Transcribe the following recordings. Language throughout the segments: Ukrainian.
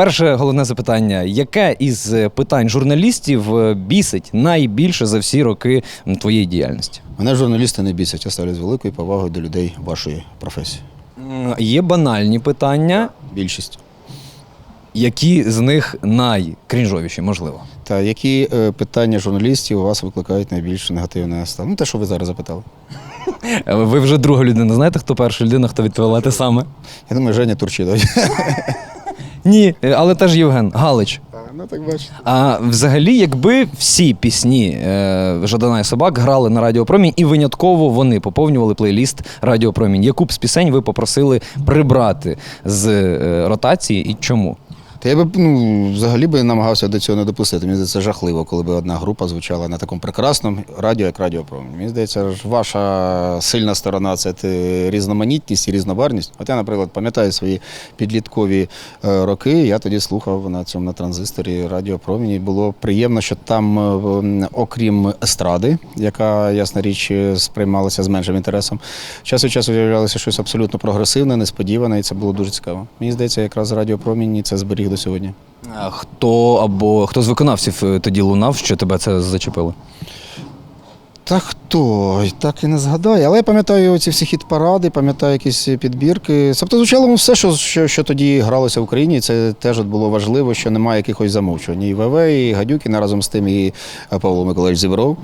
перше головне запитання: яке із е, питань журналістів е, бісить найбільше за всі роки твоєї діяльності? Мене журналісти не бісять, я ставлю з великою повагою до людей вашої професії. Є банальні питання, Більшість. які з них найкрінжовіші, можливо. Та які е, питання журналістів у вас викликають найбільш негативне ставлення? Ну, те, що ви зараз запитали. Е, Ви вже друга людина. Знаєте, хто перша людина, хто відповіла те саме? Я думаю, Женя Турчидов. Ні, е, але теж Євген Галич. Ну, так бачите. А взагалі, якби всі пісні е, Жадана і собак грали на Радіопромінь, і винятково вони поповнювали плейліст Радіопромінь, яку б з пісень ви попросили прибрати з е, ротації і чому? Та я би ну, взагалі би намагався до цього не допустити. Мені здається, жахливо, коли б одна група звучала на такому прекрасному радіо, як радіопромінь. Мені здається, ваша сильна сторона це різноманітність і різнобарність. От я, наприклад, пам'ятаю свої підліткові е, роки. Я тоді слухав на цьому на транзисторі радіопромінь. І було приємно, що там, е, окрім естради, яка, ясна річ, е, сприймалася з меншим інтересом, час від часу з'являлося щось абсолютно прогресивне, несподіване, і це було дуже цікаво. Мені здається, якраз радіопромінь це зберіг до сьогодні. А Хто або хто з виконавців е, тоді лунав, що тебе це зачепило? Та хто? Так і не згадаю. Але я пам'ятаю ці всі хіт-паради, пам'ятаю якісь підбірки. Тобто звучало все, що, що, що тоді гралося в Україні. Це теж от було важливо, що немає якихось замовчувань. І ВВ, і Гадюкін, а разом з тим, і Павло Миколаївич Зібров,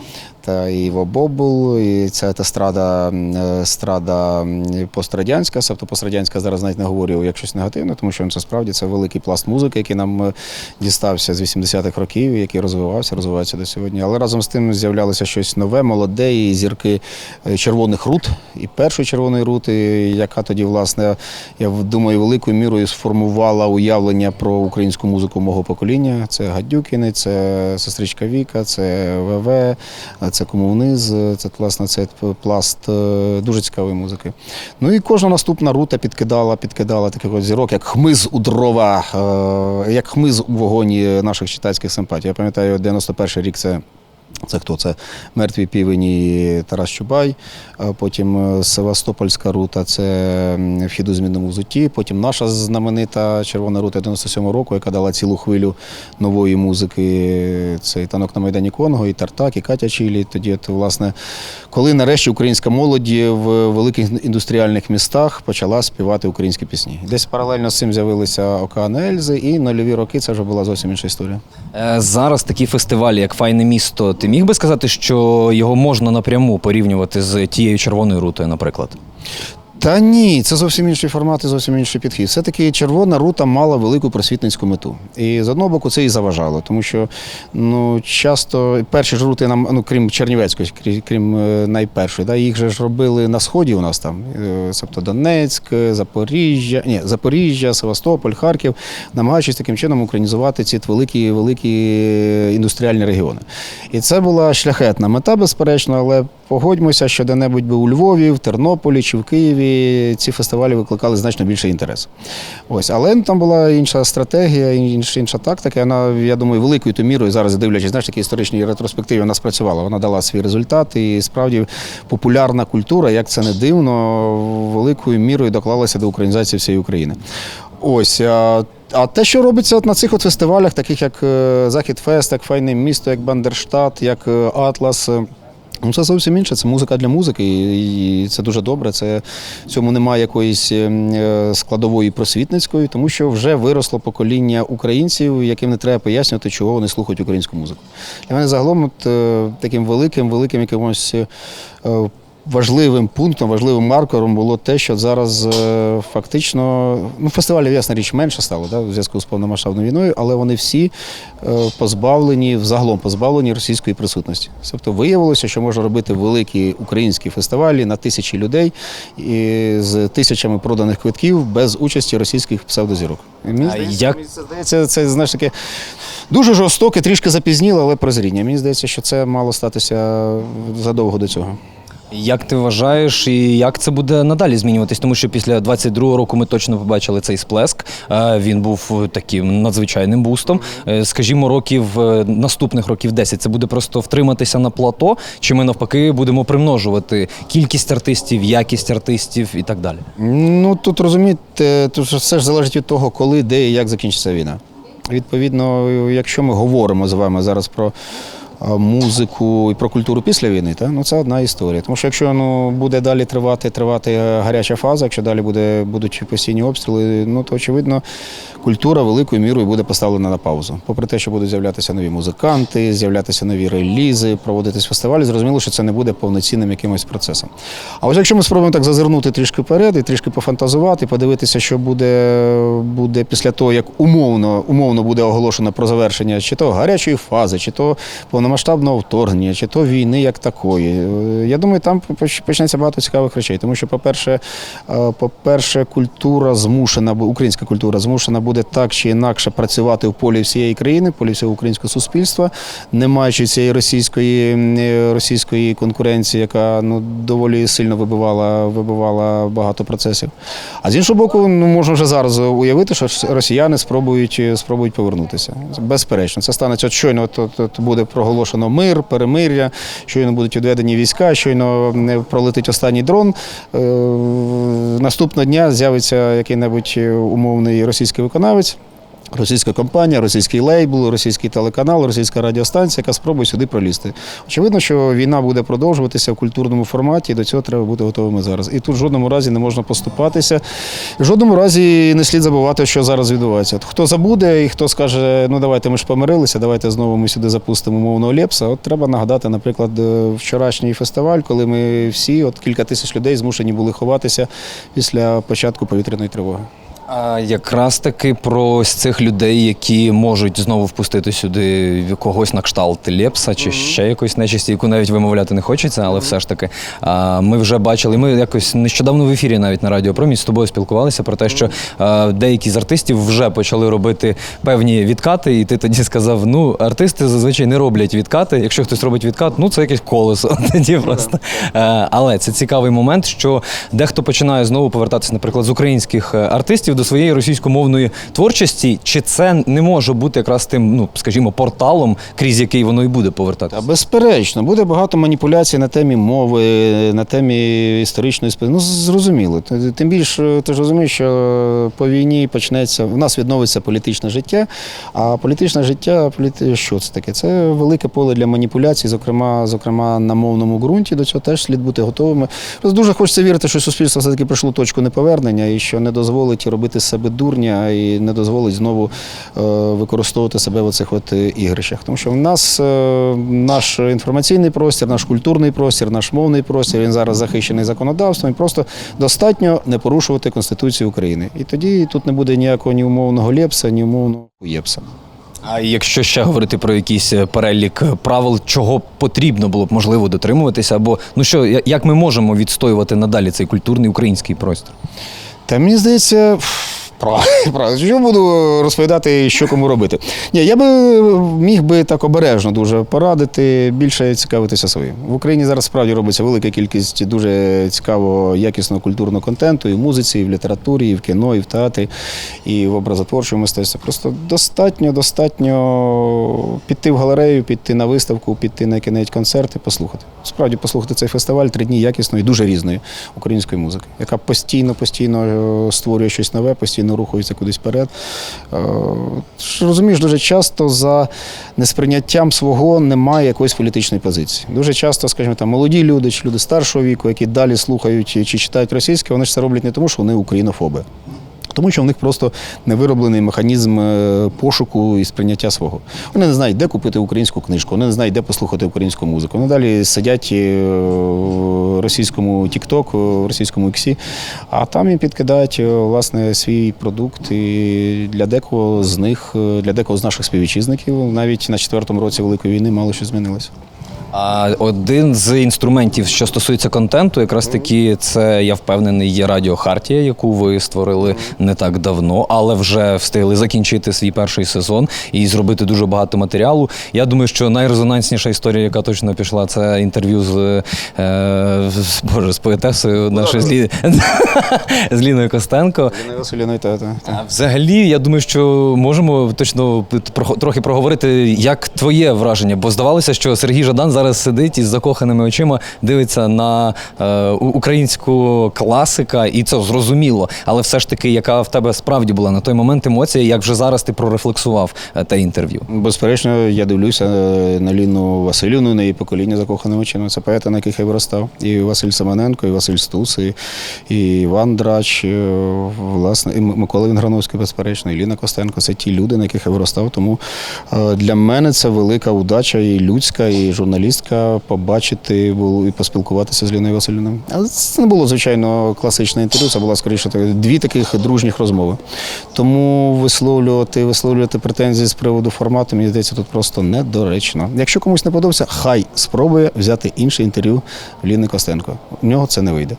та і Вобобул, і ця та страда, м, е, страда м, пострадянська, тобто пострадянська зараз навіть не говорю як щось негативне, тому що це справді це великий пласт музики, який нам е, дістався з 80-х років, який розвивався, розвивається до сьогодні. Але разом з тим з'являлося щось нове, молоде, і зірки е, червоних рут, і першої червоної рути, яка тоді, власне, я думаю, великою мірою сформувала уявлення про українську музику мого покоління. Це Гадюкіни, це сестричка Віка, це ВВ, це кому вниз, це власне цей пласт е, дуже цікавої музики. Ну і кожна наступна рута підкидала, підкидала таких от зірок, як хмиз у дрова, е, як хмиз у вогоні наших читацьких симпатій. Я пам'ятаю, 91 рік це. Це хто? Це мертві півені Тарас Чубай, потім е, Севастопольська рута, це вхід у змінному взутті. Потім наша знаменита червона рута 97 року, яка дала цілу хвилю нової музики. Це і танок на Майдані Конго, і Тартак, і Катя Чілі. Тоді, от, власне, коли нарешті українська молодь в великих індустріальних містах почала співати українські пісні. Десь паралельно з цим з'явилися Океан Ельзи, і нульові роки це вже була зовсім інша історія. Е, Зараз такі фестивалі, як Файне місто, ти міг би сказати, що його можна напряму порівнювати з тією червоною рутою, наприклад? Та ні, це зовсім інший формат і зовсім інший підхід. Все-таки червона рута мала велику просвітницьку мету. І з одного боку це і заважало, тому що ну, часто перші ж рути нам, ну крім Чернівецької, крім, крім е, найпершої, да, їх же ж робили на сході у нас там, е, тобто Донецьк, Запоріжжя, ні, Запоріжжя, Севастополь, Харків, намагаючись таким чином українізувати ці великі, великі індустріальні регіони. І це була шляхетна мета, безперечно, але погодьмося, що де-небудь би у Львові, в Тернополі чи в Києві ці фестивалі викликали значно більше інтересу. Ось, але там була інша стратегія, інша, інша тактика. Вона, я думаю, великою то мірою зараз дивлячись, знаєш, такі історичні ретроспективи, вона спрацювала. Вона дала свій результат, і справді популярна культура, як це не дивно, великою мірою доклалася до українізації всієї України. Ось. А, те, що робиться на цих от фестивалях, таких як е, Захід Фест, як Файне місто, як Бандерштат, як е, Атлас. Е, Ну, це зовсім інше, це музика для музики, і це дуже добре. Це в цьому немає якоїсь ем, е, складової просвітницької, тому що вже виросло покоління українців, яким не треба пояснювати, чого вони слухають українську музику. Для мене загалом от, е, таким великим, великим якимось. Важливим пунктом, важливим маркером було те, що зараз е, фактично ну, фестивалів, ясна річ, менше стало да, у зв'язку з повномасштабною війною, але вони всі е, позбавлені, взагалом позбавлені російської присутності. Тобто виявилося, що можна робити великі українські фестивалі на тисячі людей і з тисячами проданих квитків без участі російських псевдозірок. Мені здається, як- мені здається, це знаєш таке дуже жорстоке, трішки запізніло, але прозріння. Мені здається, що це мало статися задовго до цього. Як ти вважаєш, і як це буде надалі змінюватись? Тому що після 22-го року ми точно побачили цей сплеск. Е, Він був таким надзвичайним бустом. Е, Скажімо, років е, наступних років 10 це буде просто втриматися на плато, чи ми навпаки будемо примножувати кількість артистів, якість артистів і так далі. Ну тут розумієте, тут все ж залежить від того, коли, де і як закінчиться війна. Відповідно, якщо ми говоримо з вами зараз про музику і про культуру після війни, та, ну це одна історія. Тому що якщо ну, буде далі тривати, тривати гаряча фаза, якщо далі буде, будуть постійні обстріли, ну то очевидно культура великою мірою буде поставлена на паузу. Попри те, що будуть з'являтися нові музиканти, з'являтися нові релізи, проводитись фестивалі, зрозуміло, що це не буде повноцінним якимось процесом. А ось якщо ми спробуємо так зазирнути трішки вперед і трішки пофантазувати, подивитися, що буде, буде після того, як умовно, умовно буде оголошено про завершення чи то гарячої фази, чи то повномасштабного вторгнення, чи то війни як такої. Е, Я думаю, там почнеться багато цікавих речей. Тому що, по-перше, е, по-перше, культура змушена, українська культура змушена буде так чи інакше працювати в полі всієї країни, в полі всього українського суспільства, не маючи цієї російської, е, російської конкуренції, яка ну, доволі сильно вибивала, вибивала багато процесів. А з іншого боку, ну, можна вже зараз уявити, що росіяни спробують, спробують повернутися. Безперечно, це станеться от щойно от, от, от буде проголошено мир, перемир'я, щойно будуть відведені війська, щойно не пролетить останній дрон. Е, наступного дня з'явиться який-небудь умовний російський виконавець. Російська компанія, російський лейбл, російський телеканал, російська радіостанція, яка спробує сюди пролізти. Очевидно, що війна буде продовжуватися в культурному форматі, і до цього треба бути готовими зараз. І тут в жодному разі не можна поступатися. В жодному разі не слід забувати, що зараз відбувається. Хто забуде і хто скаже, ну давайте ми ж помирилися, давайте знову ми сюди запустимо мовного лепса. От треба нагадати, наприклад, е, вчорашній фестиваль, коли ми всі, от кілька тисяч людей, змушені були ховатися після початку повітряної тривоги. А якраз таки про ось цих людей, які можуть знову впустити сюди когось на кшталт Лепса чи ще якоїсь нечисті, яку навіть вимовляти не хочеться, але все ж таки а, ми вже бачили. Ми якось нещодавно в ефірі навіть на Радіо Промінь з тобою спілкувалися про те, що а, деякі з артистів вже почали робити певні відкати, і ти тоді сказав: ну, артисти зазвичай не роблять відкати. Якщо хтось робить відкат, ну це якесь колесо. Тоді просто. Е, Але це цікавий момент, що дехто починає знову повертатися, наприклад, з українських е, артистів до своєї російськомовної творчості. Чи це не може бути якраз тим, ну скажімо, порталом, крізь який воно і буде Та повертатися? безперечно, буде багато маніпуляцій на темі мови, на темі історичної спи. Ну, зрозуміло. Тим більше ти ж розумієш, що по війні почнеться, в нас відновиться політичне життя. А політичне життя, що це таке? Це велике поле для маніпуляцій, зокрема, зокрема на мовному ґрунті. До цього теж слід бути готовими. Дуже хочеться вірити, що суспільство все-таки прийшло точку неповернення і що не дозволить робити з себе дурня і не дозволить знову е, використовувати себе в оцих от е, ігрищах. Тому що в нас е, наш інформаційний простір, наш культурний простір, наш мовний простір, він зараз захищений законодавством. І просто достатньо не порушувати Конституцію України. І тоді тут не буде ніякого ні умовного лепса, ні умовного єпса. А якщо ще говорити про якийсь перелік правил, чого потрібно було б можливо дотримуватися, або ну що, як ми можемо відстоювати надалі цей культурний український простір? Та мені здається. Правда. Що буду розповідати, що кому робити? Ні, я би міг би так обережно дуже порадити, більше цікавитися своїм. В Україні зараз справді робиться велика кількість дуже цікавого, якісного культурного контенту і в музиці, і в літературі, і в кіно, і в театрі, і в образотворчому мистецтві. Просто достатньо, достатньо піти в галерею, піти на виставку, піти на який-небудь концерт і послухати. Справді послухати цей фестиваль три дні якісної, дуже різної української музики, яка постійно, постійно е, створює щось нове, постійно рухається кудись вперед. Е, Розумієш, дуже часто за несприйняттям свого немає якоїсь політичної позиції. Дуже часто, скажімо, там молоді люди чи люди старшого віку, які далі слухають чи читають російське, вони ж це роблять не тому, що вони українофоби. Тому що в них просто не вироблений механізм е, пошуку і сприйняття свого. Вони не знають, де купити українську книжку, вони не знають, де послухати українську музику. Вони далі сидять е, в російському TikTok, в російському Іксі, а там їм підкидають е, власне свій продукт. І для декого з них, е, для декого з наших співвітчизників, навіть на четвертому році Великої війни мало що змінилося. А один з інструментів, що стосується контенту, якраз таки це я впевнений, є радіохартія, яку ви створили не так давно, але вже встигли закінчити свій перший сезон і зробити дуже багато матеріалу. Я думаю, що найрезонансніша історія, яка точно пішла, це інтерв'ю з, е, з боже з поетесою нашою з, Лі... з Ліною Костенко. Ірина та. Взагалі, я думаю, що можемо точно трохи проговорити, як твоє враження, бо здавалося, що Сергій Жадан зараз сидить із закоханими очима, дивиться на е, українську класика, і це зрозуміло. Але все ж таки, яка в тебе справді була на той момент емоція, як вже зараз ти прорефлексував е, те інтерв'ю? Безперечно, я дивлюся е, на Ліну Васильівну, на її покоління закоханими очима. Це поети, на яких я виростав. І Василь Семененко, і Василь Стус, і, і Іван Драч, е, власне, і Микола Вінграновський, безперечно, і Ліна Костенко. Це ті люди, на яких я виростав. Тому для мене це велика удача і людська, і журналістка побачити було і поспілкуватися з Ліною Васильівною. Але це не було, звичайно, класичне інтерв'ю, це була скоріше дві таких дружніх розмови. Тому висловлювати, висловлювати претензії з приводу формату, мені здається, тут просто недоречно. Якщо комусь не подобається, хай спробує взяти інше інтерв'ю Ліни Костенко. У нього це не вийде.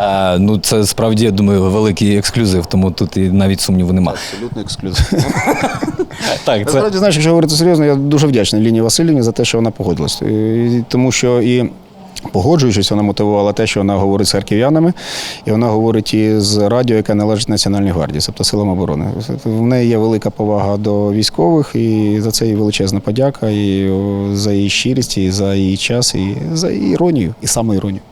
Е, ну, це справді, я думаю, великий ексклюзив, тому тут і навіть сумніву немає. Абсолютно ексклюзив. Так, це Насправді, знаєш, якщо говорити серйозно, я дуже вдячний Ліні Васильівні за те, що вона погодилась. І- Тому що і. Погоджуючись, вона мотивувала те, що вона говорить з харків'янами, і вона говорить із радіо, яке належить Національній гвардії, тобто силам оборони. В неї є велика повага до військових, і за це їй величезна подяка, і о, за її щирість, і за її час, і за її іронію, і саме іронію. Е,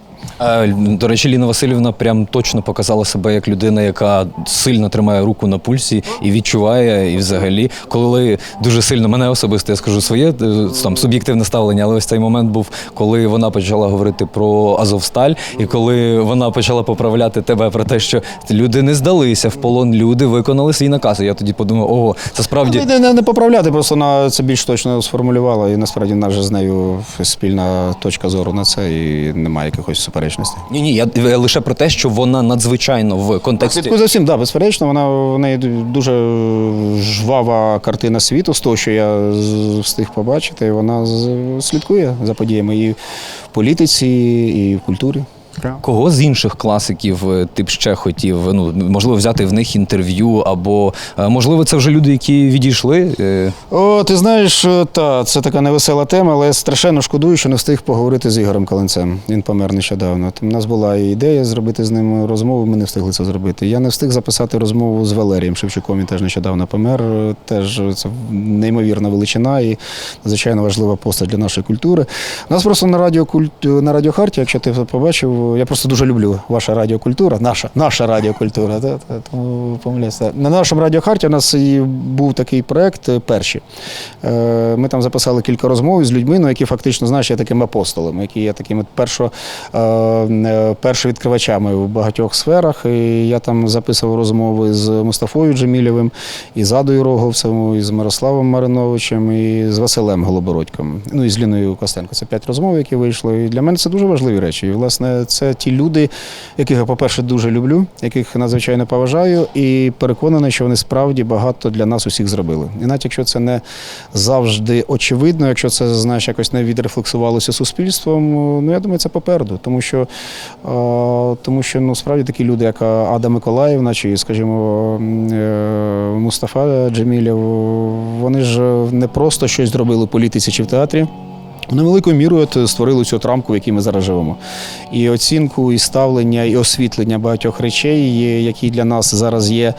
До речі, Ліна Васильівна прям точно показала себе як людина, яка сильно тримає руку на пульсі і відчуває, і взагалі, коли дуже сильно мене особисто, я скажу своє е, там суб'єктивне ставлення, але ось цей момент був, коли вона почала говорити про Азовсталь, і коли вона почала поправляти тебе про те, що люди не здалися в полон, люди виконали свій наказ. Я тоді подумав, ого, це справді. Не, не, не поправляти, просто вона це більш точно сформулювала, і насправді наша з нею спільна точка зору на це, і немає якихось суперечностей. Ні, ні, я е, лише про те, що вона надзвичайно в контексті. Слідкую за всім, да, безперечно, вона в неї дуже жвава картина світу з того, що я встиг побачити. Вона слідкує за подіями і в політиці, і в культурі. Кого з інших класиків е, ти б ще хотів? Ну можливо, взяти в них інтерв'ю, або е, можливо, це вже люди, які відійшли. Е, О, ти знаєш, та це така невесела тема, але я страшенно шкодую, що не встиг поговорити з Ігорем Каленцем. Він помер нещодавно. У нас була ідея зробити з ним розмову, ми не встигли це зробити. Я не встиг записати розмову з Валерієм Шевчуком. Він теж нещодавно помер. Теж це неймовірна величина і надзвичайно важлива постать для нашої культури. У нас просто на радіокульт на радіохарті, якщо ти побачив, я просто дуже люблю ваша радіокультура, наша, наша радіокультура. Та, та, тому помиляюся. На нашому радіохарті у нас і був такий проект е, перші. Е, Ми там записали кілька розмов з людьми, ну, які фактично знаєш, є такими апостолами, які є такими першо, е, першовідкривачами в багатьох сферах. І я там записував розмови з Мустафою Джемілєвим, і з Адою Роговцем, і з Мирославом Мариновичем, і з Василем Голобородьком, ну і з Ліною Костенко. Це п'ять розмов, які вийшли. І для мене це дуже важливі речі. І, власне, це ті люди, яких я, по-перше, дуже люблю, яких надзвичайно поважаю, і переконаний, що вони справді багато для нас усіх зробили. І навіть якщо це не завжди очевидно, якщо це знаєш, якось не відрефлексувалося суспільством, ну я думаю, це попереду, тому що, е, тому що ну справді такі люди, як Ада Миколаївна, чи, скажімо, е, Мустафа Джемілєв, вони ж не просто щось зробили в політиці чи в театрі. Вони великою мірою створили цю от рамку, в якій ми зараз живемо. І оцінку, і ставлення, і освітлення багатьох речей, які для нас зараз є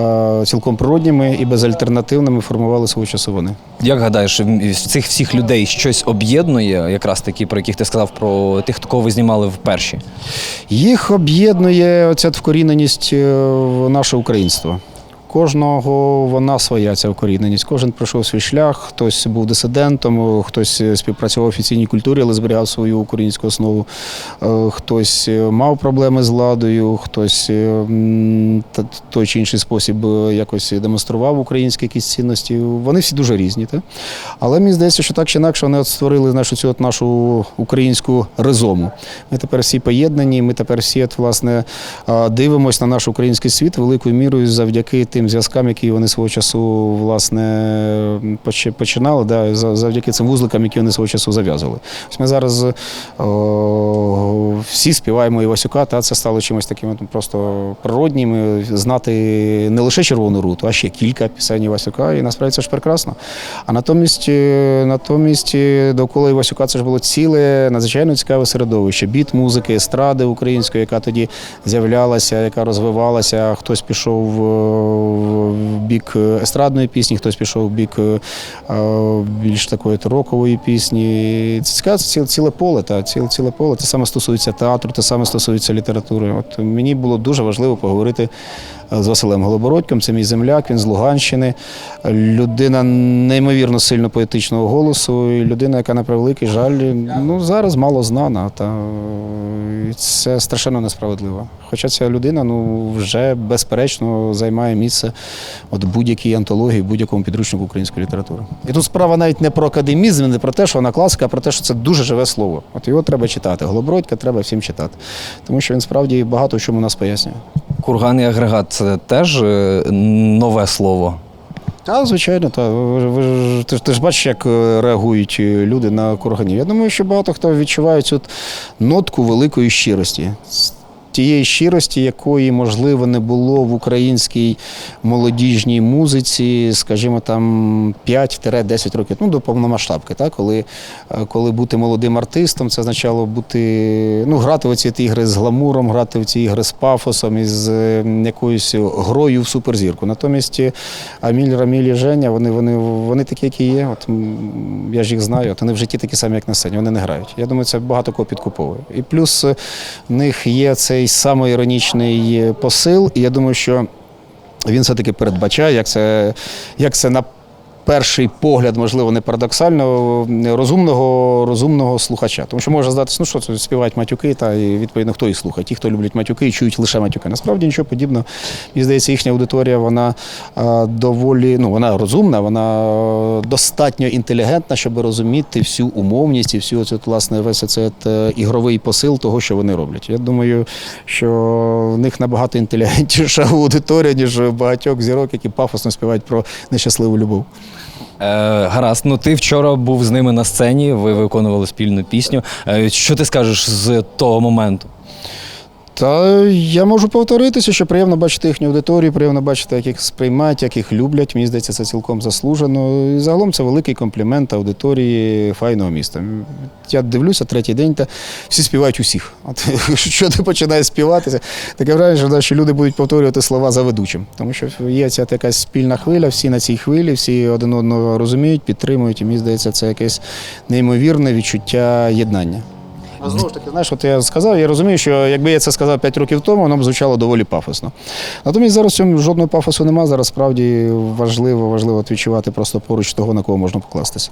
е, цілком природніми і безальтернативними, формували свого часу вони. як гадаєш, цих всіх людей щось об'єднує, якраз такі, про яких ти сказав, про тих, кого ви знімали вперше? Їх об'єднує оця вкоріненість е, в наше українство. Кожного вона своя ця вкоріненість. Кожен пройшов свій шлях, хтось був дисидентом, хтось співпрацював в офіційній культурі, але зберігав свою українську основу. Е, Хтось е, мав проблеми з владою, хтось е, той чи інший спосіб е, якось демонстрував українські якісь цінності. Вони всі дуже різні. Та? Але мені здається, що так чи інакше вони от створили нашу цю от нашу українську ризому. Ми тепер всі поєднані, ми тепер всі от, власне дивимося на наш український світ великою мірою завдяки тим тим зв'язкам, які вони свого часу власне починали, да, завдяки цим вузликам, які вони свого часу зав'язували. Ось ми зараз о, всі співаємо Івасюка, та це стало чимось таким просто природнім, знати не лише червону руту, а ще кілька пісень Івасюка, і насправді це ж прекрасно. А натомість, е, натомість е, довкола Івасюка це ж було ціле надзвичайно цікаве середовище. Біт музики, естради української, яка тоді з'являлася, яка розвивалася. Хтось пішов е, в бік естрадної пісні, хтось пішов в бік е, е, більш такої рокової пісні. Це цікаво, це ціле, поле, та ціле, ціле поле. Те саме стосується театру, те саме стосується літератури. От мені було дуже важливо поговорити з Василем Голобородьком. Це мій земляк, він з Луганщини. Людина неймовірно сильно поетичного голосу, і людина, яка на превеликий жаль, ну зараз мало знана. Та е, це страшенно несправедливо. Хоча ця людина ну вже безперечно займає місце от будь-якій антології, будь-якому підручнику української літератури. І тут справа навіть не про академізм, не про те, що вона класика, а про те, що це дуже живе слово. От його треба читати. Голобородька треба всім читати, тому що він справді багато в чому нас пояснює. Курган і агрегат це теж е, нове слово. Та, звичайно, та. Ви, ж- ти, ж- ти ж бачиш, як е, реагують е, люди на курганів. Я думаю, що багато хто відчуває цю нотку великої щирості. Тієї щирості, якої, можливо, не було в українській молодіжній музиці, скажімо, там 5-10 років, ну, до повномасштабки, так? коли, е, коли бути молодим артистом, це означало бути, ну, грати в ці ігри з гламуром, грати в ці ігри з пафосом і з е, якоюсь грою в суперзірку. Натомість Аміль, Раміль і Женя, вони, вони, вони такі, які є. От, я ж їх знаю, от вони в житті такі самі, як на сцені, вони не грають. Я думаю, це багато кого підкуповує. І плюс е, в них є цей самоіронічний е, посил, і я думаю, що він все-таки передбачає, як це, як це на перший погляд, можливо, не парадоксально, розумного, розумного слухача. Тому що може здатися, ну що це співають матюки, та і відповідно хто їх слухає. Ті, хто люблять матюки і чують лише матюки. Насправді нічого подібного. Мені здається, їхня аудиторія вона доволі ну, вона розумна, вона достатньо інтелігентна, щоб розуміти всю умовність і всю оцю, власне, весь цей е, ігровий посил того, що вони роблять. Я думаю, що в них набагато інтелігентніша аудиторія, ніж багатьох зірок, які пафосно співають про нещасливу любов. Е, гаразд, ну ти вчора був з ними на сцені, ви виконували спільну пісню. Е, що ти скажеш з того моменту? Та я можу повторитися, що приємно бачити їхню аудиторію, приємно бачити, як їх сприймають, як їх люблять. Мені здається, це цілком заслужено. І загалом це великий комплімент аудиторії файного міста. Я дивлюся третій день, та всі співають усіх. От що ти починаєш співатися, таке враження, що, люди будуть повторювати слова за ведучим. Тому що є ця якась спільна хвиля, всі на цій хвилі, всі один одного розуміють, підтримують. І мені здається, це якесь неймовірне відчуття єднання. А знову ж таки, знаєш, от я сказав, я розумію, що якби я це сказав 5 років тому, воно б звучало доволі пафосно. Натомість зараз цьому жодного пафосу немає. Зараз справді важливо, важливо відчувати просто поруч того, на кого можна покластися.